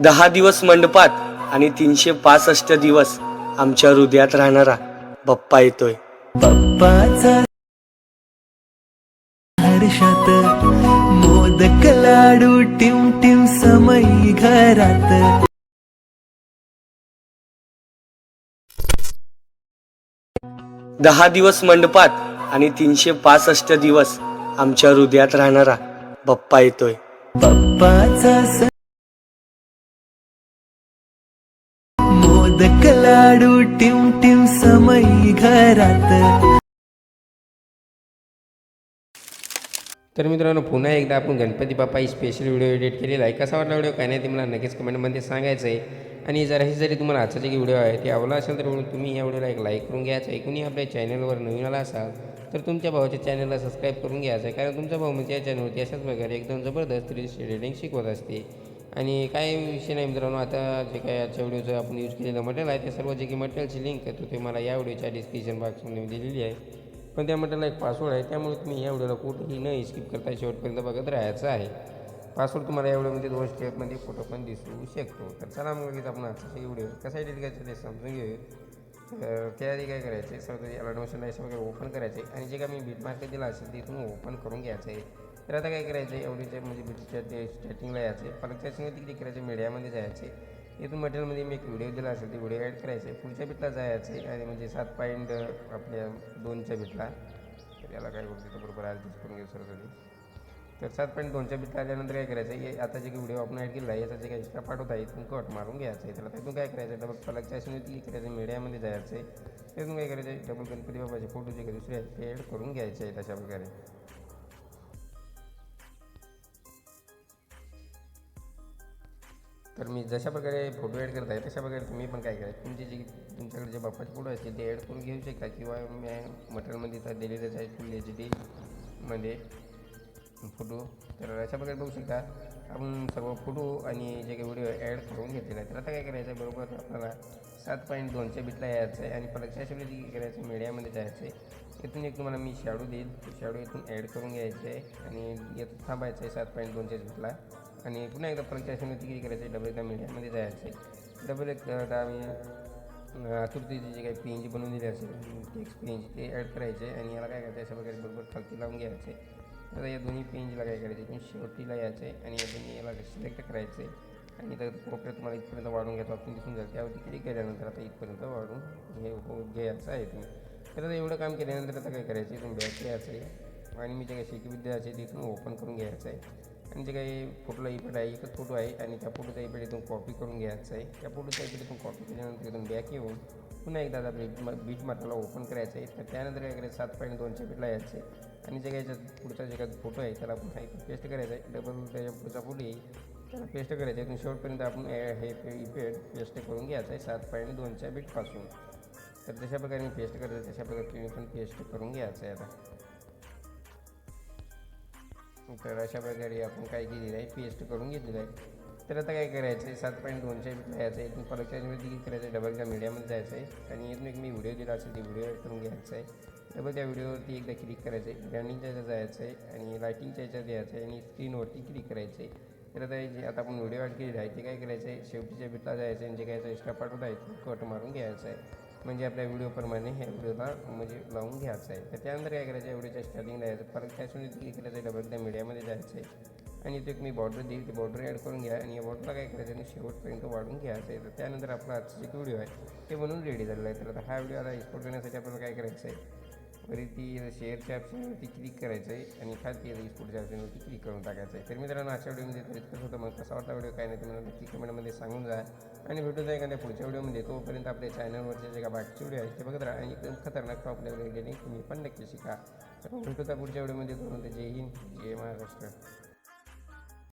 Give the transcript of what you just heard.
दहा दिवस मंडपात आणि तीनशे पासष्ट दिवस आमच्या हृदयात राहणारा बाप्पा येतोय. बाप्पाचा हर्षात मोदक लाडू टिम टिम घरात. दहा दिवस मंडपात आणि तीनशे पासष्ट दिवस आमच्या हृदयात राहणारा बाप्पा येतोय. बाप्पाचा मोदक लाडू टिम टिम समई घरात. तर मित्रांनो पुन्हा एकदा आपण गणपती बाप्पा ही स्पेशल व्हिडिओ एडिट केलेला आहे. कसा वाटला व्हिडिओ काय नाही ते मला नक्कीच कमेंटमध्ये सांगायचं आहे. आणि जराही जरी तुम्हाला आजचा जे व्हिडिओ आहे ते आवडला असेल तर तुम्ही या व्हिडिओला एक लाईक करून घ्यायचं आहे. कुणी आपल्या चॅनलवर नवीन आला असाल तर तुमच्या भावाच्या चॅनलला सबस्क्राईब करून घ्यायचं आहे. कारण तुमचा भाऊ म्हणजे या चॅनलवरती अशाच प्रकारे एकदम जबरदस्त रील्स एडिटिंग शिकवत असते. आणि काय विषय नाही मित्रांनो आता जे काय आजच्या व्हिडिओचं आपण यूज केलेलं मटेरियल आहे ते सर्व जे काही मटेरियलची लिंक आहे तो ते मला या व्हिडिओच्या डिस्क्रिप्शन बॉक्समध्ये दिलेली आहे. पण त्या मटेरियलला एक पासवर्ड आहे त्यामुळे तुम्ही या व्हिडिओला कुठेही न स्किप करता शेवटपर्यंत बघत राहायचं आहे. पासवर्ड तुम्हाला या व्हिडिओमध्ये दोन स्टेपमध्ये फोटो पण दिसू शकतो. तर चला मग लगेच आपण आजचा व्हिडिओ कसा एडिट करायचं ते समजून घेऊया. तर त्याआधी काय करायचं आहे सर्व ॲडमिशन लायसन वगैरे ओपन करायचे आणि जे काय मी बीट मार्केट दिला असेल ते इथून ओपन करून घ्यायचं आहे तर आता काय करायचं आहे एवढीचे म्हणजे बीटच्या ते स्टार्टिंगला यायचे परत त्याच्यामध्ये तिकडे करायचे मीडियामध्ये जायचे. इथून मटेरियलमध्ये मी एक व्हिडिओ दिला असेल ते व्हिडिओ ॲड करायचे. पुढच्या बिटला जायचे आणि म्हणजे सात पॉईंट आपल्या दोनच्या बिटला तर याला काय करतो बरोबर ॲडजस्ट करून घेऊ सर तर सात पॉईंट दोनच्या बिटला आल्यानंतर काय करायचं हे आता जे काही व्हिडिओ आपण ॲड केला आहे याचा जे काही एक्स्ट्रा पार्ट होता इथून कट मारून घ्यायचं आहे. त्याला त्यातून काय करायचं डबल पलकच्या असून क्लिक करायचं मीडियामध्ये जायचं आहे. त्यातून काय करायचं आहे डबल गणपती बाबाचे फोटो जे काही दुसरे आहेत ते ॲड करून घ्यायचे आहेत अशा प्रकारे. तर मी जशा प्रकारे फोटो ॲड करत आहे तशा प्रकारे तुम्ही पण काय करायचं तुमचे जे तुमच्याकडे जे बाप्पाचे फोटो असतील ते ॲड करून घेऊ शकता किंवा मी मटेरियलमध्ये तर दिलेलंच आहे फुल एच डीमध्ये फोटो. तर अशा प्रकारे बघू शकता आपण सर्व फोटो आणि जे काही व्हिडिओ ॲड करून घेतलेला आहे तर आता काय करायचं आहे बरोबर आपल्याला सात पॉईंट दोनच्या बिटला यायचं आहे आणि परत त्याच्यामध्ये काय करायचं मीडियामध्ये जायचं आहे. इथून एक तुम्हाला मी शॅडो देईल शॅडो इथून ॲड करून घ्यायचं आहे आणि यात थांबायचं आहे सात पॉईंट दोनच्या बिटला. आणि पुन्हा एकदा परत त्याच्यामध्ये किती करायचं आहे डबल एकदा मीडियामध्ये जायचं. आहे डबल एक आता आम्ही आतुरतेची जे काही पी एन जी बनवून दिली असेल टेक्स्ट पी एन जी ते ॲड करायचे आणि याला काय करायचं अशा प्रकारे बरोबर खालती लावून घ्यायचे. आता या दोन्ही पी एन जीला काय करायचं तुम्ही शेवटीला आहे आणि या दोन्ही याला सिलेक्ट करायचे आणि तर कोपऱ्यात तुम्हाला इथपर्यंत वाढून घ्यायचं ऑप्शन दिसून जाईल त्यावरती क्लिक केल्यानंतर आता इथपर्यंत वाढून हे घ्यायचं आहे तुम्ही तर आता एवढं काम केल्यानंतर आता काय करायचं तुम्ही बॅक यायचं आहे आणि मी जे काही शेकीविद्या असेल तिथून ओपन करून घ्यायचं आहे आणि जे काही फोटोला इफेक्ट आहे एकच फोटो आहे आणि त्या फोटोचा इफेक्ट इथून कॉपी करून घ्यायचा आहे. त्या फोटोचा इफेक्ट इथून कॉपी केल्यानंतर इथून बॅक येऊन पुन्हा एकदा आता बीट बीट मार्कला ओपन करायचं आहे. तर त्यानंतर काय करायचं सात पॉईंट दोनच्या बीटला यायचं आहे. आणि जे काही याच्यात पुढचा जे काही फोटो आहे त्याला पुन्हा एक पेस्ट करायचा आहे. डबल त्याच्या पुढचा फोटो येईल त्याला पेस्ट करायचं आहे. इथून शेवटपर्यंत आपण हे इफेक्ट पेस्ट करून घ्यायचं आहे सात पॉईंट दोनच्या बीटपासून तर तशा प्रकारे मी पेस्ट करायचं तशा प्रकारे तुम्ही पण पेस्ट करून घ्यायचं आहे आता. तर अशा प्रकारे आपण काय केलेलं आहे पेस्ट करून घेतलेलं आहे. तर आता काय करायचं आहे सात पॉईंट दोनशे घ्यायचं यायचं आहे इथून परत त्याच्यामध्ये क्लिक करायचं आहे डबल त्या मीडियामध्ये जायचं आहे. आणि इथून एक मी व्हिडिओ दिला असेल ते व्हिडिओ करून घ्यायचं आहे. डबल त्या व्हिडिओवरती एकदा क्लिक करायचं आहे. रनिंगच्या याच्यात जायचं आहे आणि लायटिंगच्या याच्यात यायचं आहे आणि स्क्रीनवरती क्लिक करायचं आहे. तर आता जे आता आपण व्हिडिओ ॲड केलेला आहे ते काय करायचं आहे शेवटीच्या बिटला जायचं आहे आणि जे काय एक्स्ट्रा पार्ट आहे कट मारून घ्यायचं आहे. म्हणजे आपल्या व्हिडिओप्रमाणे ह्या व्हिडिओला म्हणजे लावून घ्यायचं आहे. तर त्यानंतर काय करायचं आहे व्हिडिओच्या स्टार्टिंगला यायचं. परत त्यासून क्लिक करायचं आहे डबल त्या मीडियामध्ये जायचं आहे. आणि इथे एक मी बॉर्डर देईल ती बॉर्डर ॲड करून घ्या आणि या बॉर्डरला काय करायचं आणि शेवटपर्यंत वाढून घ्यायचं आहे. तर त्यानंतर आपला आजचा जे व्हिडिओ आहे ते बनवून रेडी झालेला आहे. तर आता हा व्हिडिओ आता एक्सपोर्ट करण्यासाठी आपल्याला काय करायचं आहे? वरी ती शेअरच्या ऑप्शनवरती क्लिक करायचं आहे आणि खालती एक्सपोर्टच्या ऑप्शनवरती क्लिक करून टाकायचं आहे तर मित्रांनो अशा व्हिडिओमध्ये तर इतकंच होतं. मग कसा वाटला व्हिडिओ काय नाही तुम्हाला नक्की कमेंटमध्ये सांगून जा. आणि भेटू जाईल एखाद्या पुढच्या व्हिडिओमध्ये तोपर्यंत आपल्या चॅनलवरचे जे का बाकीचे व्हिडिओ आहेत ते बघत राहा. आणि एकदम खतरनाक आपल्याकडे गेले तुम्ही पण नक्की शिका. तर भेटू त्या पुढच्या व्हिडिओमध्ये तोपर्यंत जय हिंद जय महाराष्ट्र.